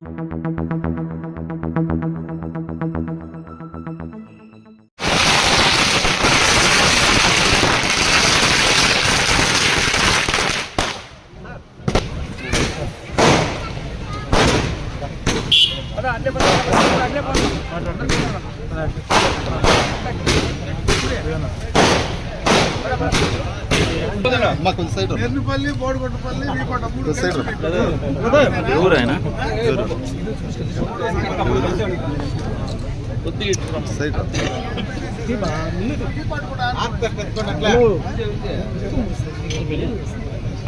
Thank you. ఎర్నిపల్లి బోడుగొట్టపల్లి V Kota మూడు ఎవరైనా side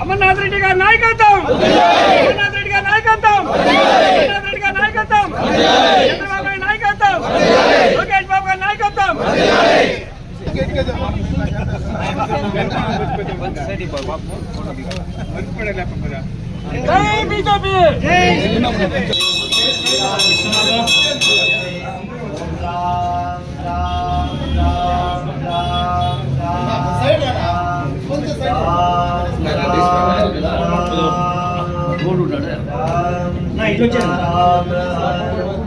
Amarnath Reddy గారి నాయకత్వం! అమర్నాథ్ రెడ్డి గారి నాయకత్వం! అమర్నాథ్ రెడ్డి గారి నాయకత్వం! చంద్రబాబు నాయకత్వం! లోకేష్ బాబు గారి నాయకత్వం! Ram Ram Ram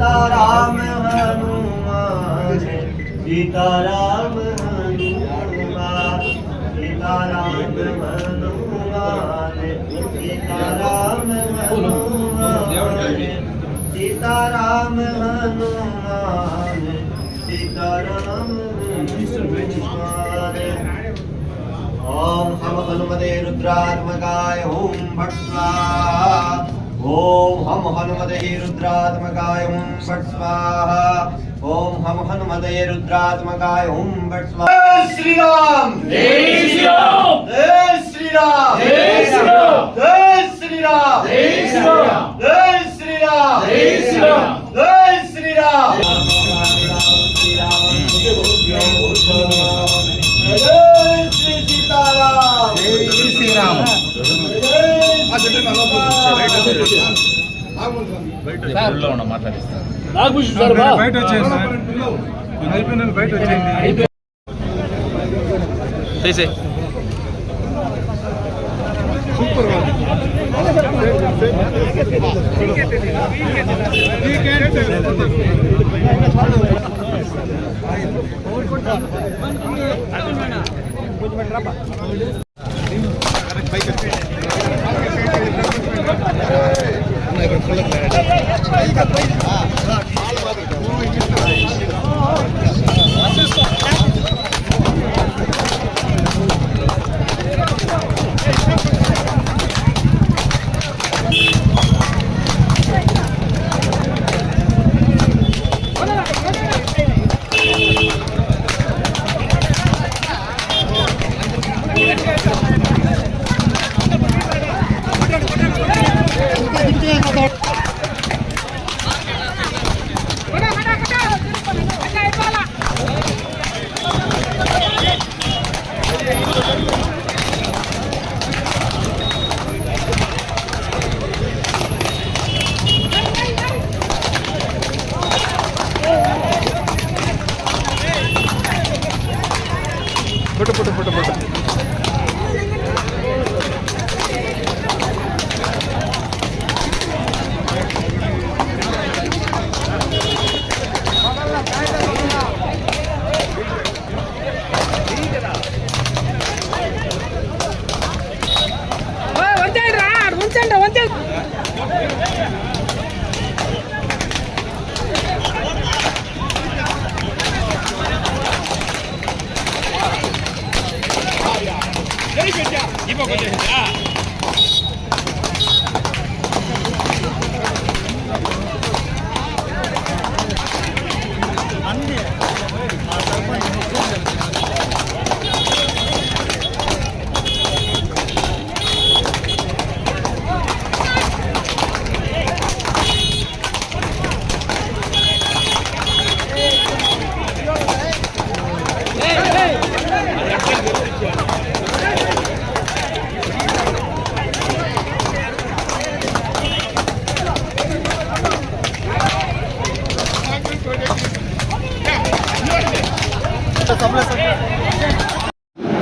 Sitaram Hanuman Sitaram Hanuman Sitaram Hanuman Sitaram Hanuman Sitaram Hanuman Sitaram ઓમ સમ હનુમતે રુદ્રાત્મકાય ઓમ ભટ્ટ ॐ हं हनुमते रुद्रात्मकाय हुं फट् स्वाहा। ॐ हं हनुमते रुद्रात्मकाय हुं फट् स्वाहा। श्री राम जय श्री राम जय श्री राम जय श्री राम जय श्री राम जय श्री राम जय श्री राम जय श्री राम బయట వచ్చేయండి బయట వచ్చేయండి తీసే సూపర్ బైక్ いいかいい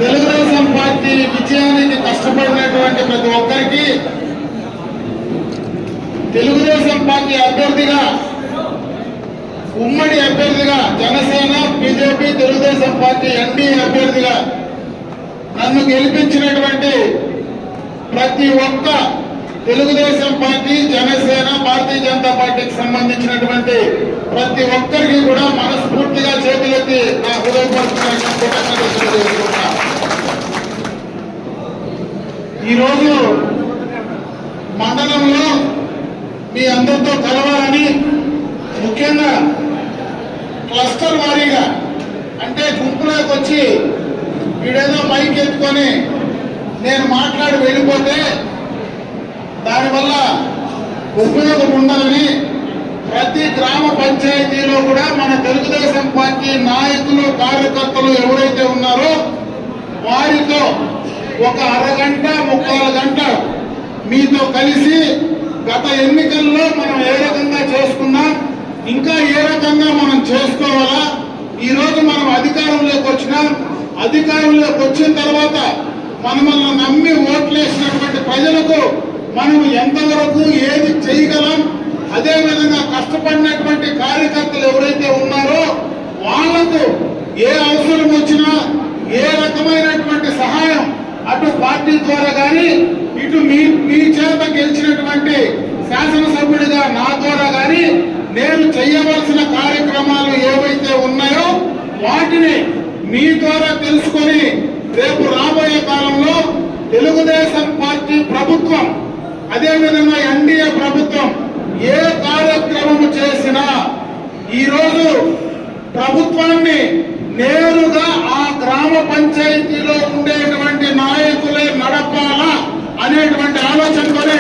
తెలుగుదేశం పార్టీ విజయానికి కష్టపడినటువంటి ప్రతి ఒక్కరికి తెలుగుదేశం పార్టీ అభ్యర్థిగా ఉమ్మడి అభ్యర్థిగా Janasena BJP Telugu Desam party NDA అభ్యర్థిగా నన్ను గెలిపించినటువంటి ప్రతి ఒక్క తెలుగుదేశం పార్టీ జనసేన భారతీయ జనతా పార్టీకి సంబంధించినటువంటి ప్రతి ఒక్కరికి కూడా మనసు మనస్ఫూర్తిగా చేతులెత్తి నా హృదయపూర్వకమైన ఈరోజు మండలంలో మీ అందరితో కలవాలని ముఖ్యంగా క్లస్టర్ వారీగా అంటే గుంపులోకి వచ్చి వీడేదో మైక్ ఎత్తుకొని నేను మాట్లాడి వెళ్ళిపోతే దానివల్ల ఉపయోగం ఉండదని ప్రతి గ్రామ పంచాయతీలో కూడా మన తెలుగు పార్టీ నాయకులు కార్యకర్తలు ఎవరైతే ఉన్నారో వారితో ఒక అరగంట ముక్కాలు గంట మీతో కలిసి గత ఎన్నికల్లో మనం ఏ రకంగా చేసుకున్నాం ఇంకా ఏ రకంగా మనం చేసుకోవాలా ఈరోజు మనం అధికారంలోకి వచ్చినాం అధికారంలోకి వచ్చిన తర్వాత మనమల్ని నమ్మి ఓట్లేసినటువంటి ప్రజలకు మనం ఎంతవరకు ఏది చేయగలం అదేవిధంగా కష్టపడినటువంటి కార్యకర్తలు ఎవరైతే ఉన్నారో వాళ్ళకు ఏ అవసరం వచ్చినా ఏ రకమైనటువంటి సహాయం అటు పార్టీ ద్వారా కానీ ఇటు మీ మీ చేత గెలిచినటువంటి శాసనసభ్యుడిగా నా ద్వారా కానీ నేను చేయవలసిన కార్యక్రమాలు ఏవైతే ఉన్నాయో వాటిని మీ ద్వారా తెలుసుకొని రేపు రాబోయే కాలంలో తెలుగుదేశం పార్టీ ప్రభుత్వం అదేవిధంగా ఎన్డీఏ ప్రభుత్వం ఏ కార్యక్రమం చేసినా ఈరోజు ప్రభుత్వాన్ని నేరుగా ఆ గ్రామ పంచాయతీలో ఉండేటువంటి నాయకులే నడపాలా అనేటువంటి ఆలోచనతోనే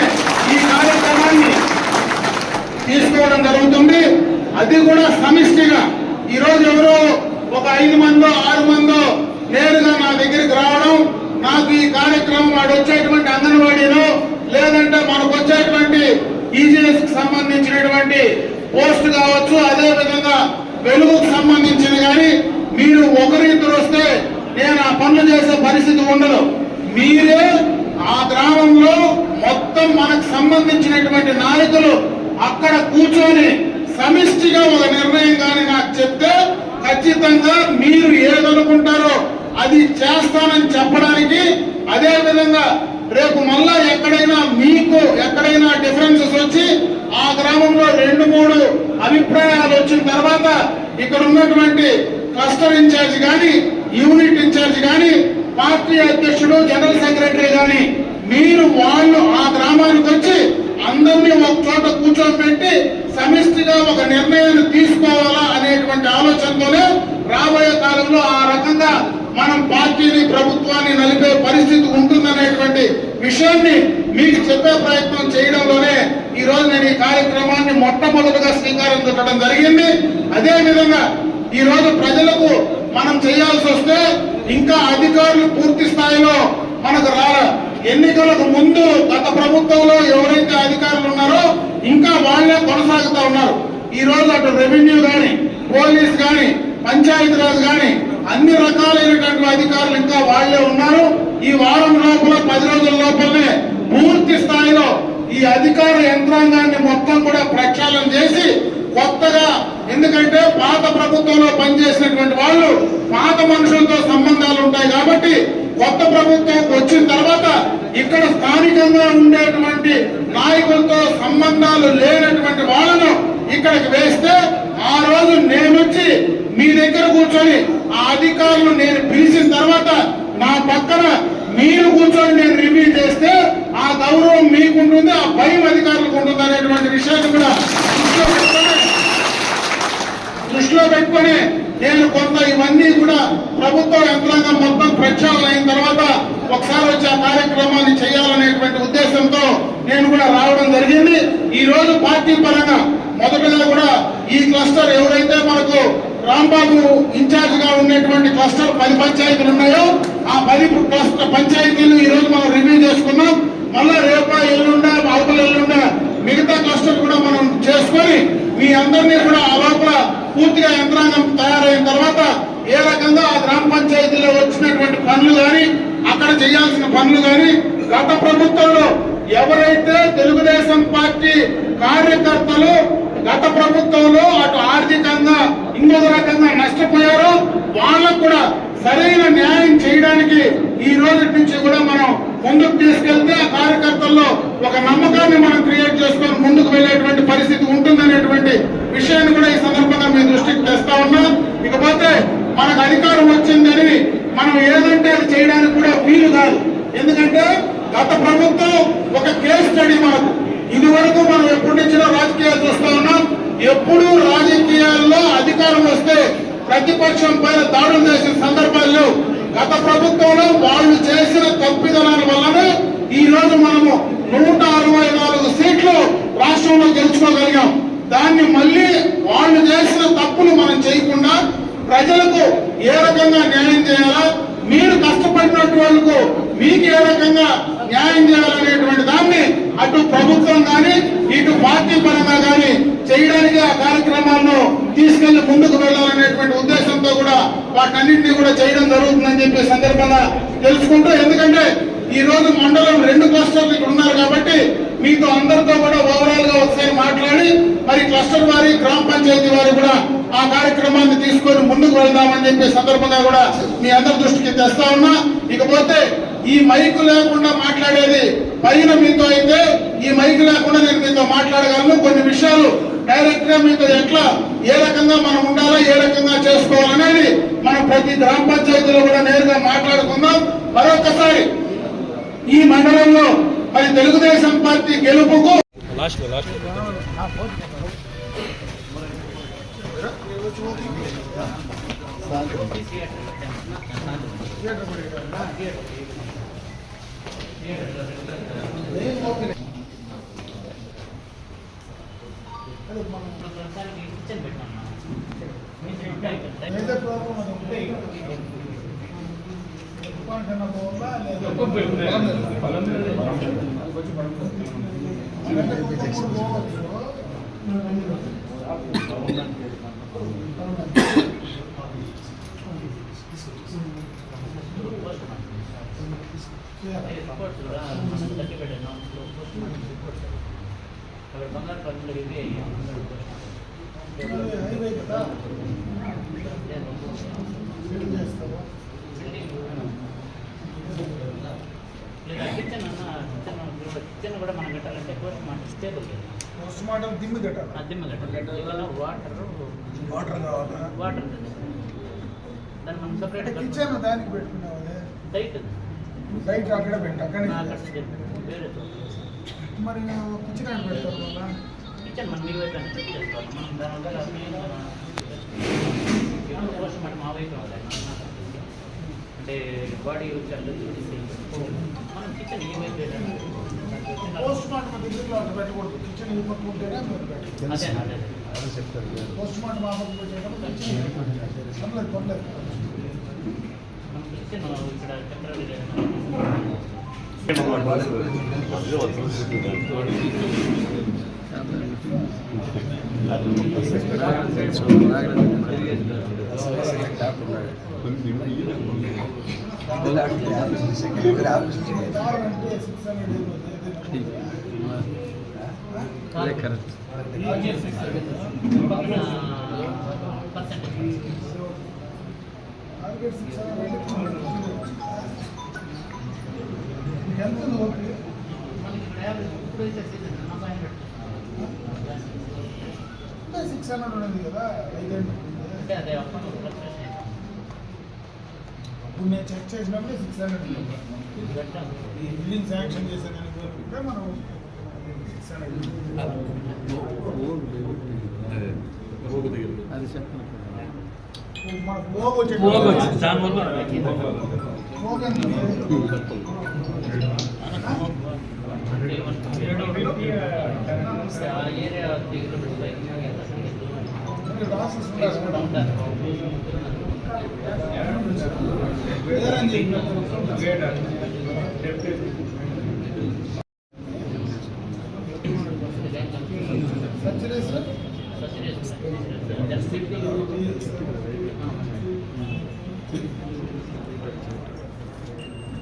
ఈ కార్యక్రమాన్ని తీసుకోవడం జరుగుతుంది. అది కూడా సమిష్టిగా. ఈరోజు ఎవరో ఒక ఐదు మందో ఆరు మందో నేరుగా నా దగ్గరికి రావడం నాకు ఈ కార్యక్రమం వాడు వచ్చేటువంటి అంగన్వాడీలో లేదంటే మనకు వచ్చేటువంటి ఈజీఎస్ సంబంధించినటువంటి పోస్ట్ కావచ్చు అదే విధంగా వెలుగుకు సంబంధించిన కానీ మీరు ఒకరిద్దరు వస్తే నేను ఆ పనులు చేసే పరిస్థితి ఉండదు. మీరే ఆ గ్రామంలో మొత్తం మనకు సంబంధించినటువంటి నాయకులు అక్కడ కూర్చొని సమిష్టిగా ఒక నిర్ణయం కానీ నాకు చెప్తే ఖచ్చితంగా మీరు ఏదనుకుంటారో అది చేస్తానని చెప్పడానికి అదే విధంగా రేపు మళ్ళా ఎక్కడైనా మీకు ఎక్కడైనా డిఫరెన్సెస్ వచ్చి ఆ గ్రామంలో రెండు మూడు అభిప్రాయాలు వచ్చిన తర్వాత ఇక్కడ ఉన్నటువంటి క్లస్టర్ ఇన్ఛార్జ్ కానీ యూనిట్ ఇన్ఛార్జ్ కానీ పార్టీ అధ్యక్షుడు జనరల్ సెక్రటరీ కానీ మీరు వాళ్ళు ఆ గ్రామానికి వచ్చి అందరినీ ఒక చోట కూర్చోబెట్టి సమిష్టిగా ఒక నిర్ణయాన్ని తీసుకోవాలా అనేటువంటి ఆలోచనతోనే రాబోయే కాలంలో ఆ రకంగా మనం పార్టీని ప్రభుత్వాన్ని నలిపే పరిస్థితి ఉంటుందనేటువంటి విషయాన్ని మీకు చెప్పే ప్రయత్నం చేయడంలోనే ఈ రోజు నేను ఈ కార్యక్రమాన్ని మొట్టమొదటిగా శ్రీకారం చుట్టడం జరిగింది. అదే విధంగా ఈ రోజు ప్రజలకు మనం చేయాల్సి వస్తే ఇంకా అధికారులు పూర్తి స్థాయిలో మనకు రాల. ఎన్నికలకు ముందు గత ప్రభుత్వంలో ఎవరైతే అధికారులు ఉన్నారో ఇంకా వాళ్ళే కొనసాగుతా ఉన్నారు. ఈ రోజు అటు రెవెన్యూ కానీ పోలీస్ కానీ పంచాయతీరాజ్ కానీ అన్ని రకాలైనటువంటి అధికారులు ఇంకా వాళ్ళే ఉన్నారు. ఈ వారం లోపల పది రోజుల లోపలనే పూర్తి స్థాయిలో ఈ అధికార యంత్రాంగాన్ని మొత్తం కూడా ప్రక్షాళన చేసి కొత్తగా ఎందుకంటే పాత ప్రభుత్వంలో పనిచేసినటువంటి వాళ్ళు పాత మనుషులతో సంబంధాలు ఉంటాయి కాబట్టి కొత్త ప్రభుత్వం వచ్చిన తర్వాత ఇక్కడ స్థానికంగా ఉండేటువంటి నాయకులతో సంబంధాలు లేనటువంటి వాళ్ళను ఇక్కడికి వేస్తే ఆ రోజు నేనొచ్చి మీ దగ్గర కూర్చొని ఆ అధికారులు నేను పిలిచిన తర్వాత నా పక్కన మీరు కూర్చొని నేను రివ్యూ చేస్తే ఆ గౌరవం మీకుంటుంది ఆ భయం అధికారులకు ఉంటుంది అనేటువంటి విషయాన్ని కూడా దృష్టిలో పెట్టుకొని దృష్టిలో పెట్టుకొని నేను కొంత ఇవన్నీ కూడా ప్రభుత్వ యంత్రాంగం మొత్తం ప్రక్షాళన అయిన తర్వాత ఒకసారి వచ్చి ఆ కార్యక్రమాన్ని చేయాలనేటువంటి ఉద్దేశంతో నేను కూడా రావడం జరిగింది. ఈ రోజు పార్టీ పరంగా మొదటగా కూడా ఈ క్లస్టర్ ఎవరైతే మనకు రాంబాబు ఇన్ఛార్జ్గా ఉండేటువంటి క్లస్టర్ పది పంచాయతీలు ఉన్నాయో ఆ పది క్లస్టర్ పంచాయతీలు ఈ రోజు మనం రివ్యూ చేసుకున్నాం. మళ్ళా రేప ఎల్లుండా అవతల ఎల్లుండా మిగతా క్లస్టర్ కూడా మనం చేసుకొని మీ అందరినీ కూడా ఆ లోపల పూర్తిగా యంత్రాంగం తయారైన తర్వాత ఏ రకంగా ఆ గ్రామ పంచాయతీలో వచ్చినటువంటి పనులు కానీ అక్కడ చేయాల్సిన పనులు కానీ గత ప్రభుత్వంలో ఎవరైతే తెలుగుదేశం పార్టీ కార్యకర్తలు గత ప్రభుత్వంలో అటు ఆర్థికంగా ఇంకొక రకంగా నష్టపోయారో. వాళ్ళకు కూడా సరైన న్యాయం చేయడానికి ఈ రోజు నుంచి కూడా మనం ముందుకు తీసుకెళ్తే ఆ కార్యకర్తల్లో ఒక నమ్మకాన్ని మనం క్రియేట్ చేసుకొని ముందుకు వెళ్ళేటువంటి పరిస్థితి ఉంటుందనేటువంటి విషయాన్ని కూడా ఈ సందర్భంగా మీ దృష్టికి తెస్తా ఉన్నా. ఇకపోతే మనకు అధికారం వచ్చిందని మనం ఏదంటే అది చేయడానికి కూడా వీలు కాదు. ఎందుకంటే గత ప్రభుత్వం ఒక కేస్ స్టడీ మనకు. ఇది వరకు మనం ఎప్పటి నుంచో రాజకీయాలు చూస్తా ఉన్నాం. ఎప్పుడు రాజకీయాల్లో అధికారం వస్తే ప్రతిపక్షం పైన దాడులు చేసిన సందర్భాల్లో గత ప్రభుత్వంలో వాళ్ళు చేసిన తప్పిదనాల వల్లనే ఈ రోజు మనము నూట అరవై నాలుగు సీట్లు రాష్ట్రంలో గెలుచుకోగలిగాం. దాన్ని మళ్ళీ వాళ్ళు చేసిన తప్పులు మనం చేయకుండా ప్రజలకు ఏ రకంగా న్యాయం చేయాలా మీరు కష్టపడినట్టు వాళ్ళకు మీకు ఏ రకంగా న్యాయం చేయాలనేటువంటి దాన్ని అటు ప్రభుత్వం కానీ ఇటు పార్టీ పరంగా కానీ చేయడానికి ఆ కార్యక్రమాలను తీసుకెళ్ళి ముందుకు వెళ్ళాలనేటువంటి ఉద్దేశంతో కూడా వాటన్నింటినీ కూడా చేయడం జరుగుతుందని చెప్పే సందర్భంగా తెలుసుకుంటూ ఎందుకంటే ఈ రోజు మండలం రెండు క్లస్టర్లు ఇక్కడ ఉన్నారు కాబట్టి మీతో అందరితో కూడా ఓవరాల్గా ఒకసారి మాట్లాడి మరి క్లస్టర్ వారి గ్రామ పంచాయతీ వారి కూడా ఆ కార్యక్రమాన్ని తీసుకొని ముందుకు వెళ్దామని చెప్పే సందర్భంగా కూడా మీ అందరి దృష్టికి తెస్తా ఉన్నా. ఇకపోతే ఈ మైకు లేకుండా మాట్లాడేది పైన మీతో అయితే ఈ మైకు లేకుండా నేను మీతో మాట్లాడగలను. కొన్ని విషయాలు డైరెక్ట్గా మీతో ఎట్లా ఏ రకంగా మనం ఉండాలో ఏ రకంగా చేసుకోవాలనేది మనం ప్రతి గ్రామ పంచాయతీలో కూడా నేరుగా మాట్లాడుకుందాం. మరొకసారి ఈ మండలంలో మరి తెలుగుదేశం పార్టీ గెలుపుకు పోవచ్చు కదా బిల్డ్ చేస్తావా కిచెన్ కూడా మనం కట్టాలంటే post mortem stable post mortem దిమ్మి కట్టాలి అద్దెమ్మ కట్టాలి వాటర్ వాటర్ కావాలా వాటర్ దాన్ని మనం సపరేట్ కిచెన్ దానికి పెట్టుకున్నావు డైట్ బయట అక్కడ పెట్టు అక్కడ వేరే మరి కిచెన్ అని పెడతారు కదా కిచెన్ మనం మీ వైపు అని చెక్ చేసుకోవాలి మనం దానివల్ల పోస్ట్ మార్టం మా వైపు అవ్వాలి అంటే బాడీ వచ్చి మనం కిచెన్ ఈ వైపు వెళ్ళాలి. పోస్ట్ మార్టం దగ్గరలో అట్లా పెట్టకూడదు కిచెన్ ఈ పక్క ఉంటేనే మీరు పెట్టాలి అదే అదే పోస్ట్ మార్టం ఆ పక్క పెట్టేటప్పుడు కిచెన్ పర్లేదు పర్లేదు మనం కిచెన్ ఇక్కడ టెంపరీ కావాలంటే సిక్స్ అంటే సిక్స్ హండ్రెడ్ ఉన్నది కదా ఐదేళ్ళు ఇప్పుడు నేను చెక్ చేసినప్పుడు సిక్స్ హండ్రెడ్ ఈ బిల్డింగ్ శాంక్షన్ చేసేదానికి కోరుకుంటే మనం సిక్స్ హండ్రెడ్ అది పోగు వచ్చే పోగు ఎంత ఆ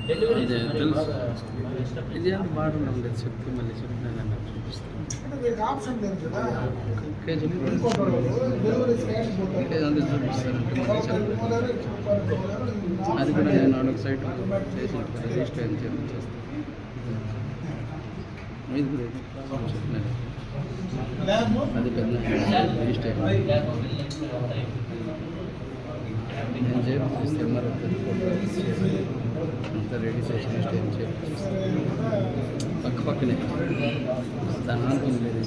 మరి తెలుసు. ఇది అంత బాగుంది ఉండేది చెప్తే మళ్ళీ చెప్తాను చూపిస్తాను అంటే వీరికి ఆప్షన్ లేదు కదా? కేజీ ఇంకోటి డెలివరీ స్కాన్ కేజీ అంతా చూపిస్తారంటే మళ్ళీ చెప్తాను అది కూడా నేను అదొక సైట్ చేసిన రిజిస్టర్ చెప్పి చేస్తాను. ఇది కూడా ఇది. చెప్తున్నాను. అది పెద్ద రిజిస్టర్ నేను చేపిస్తే మరి అంతా రెడీ చేసి రిజిస్టర్ చేపిస్తాను పక్క పక్కనే దాని ఆనుకుని లేదు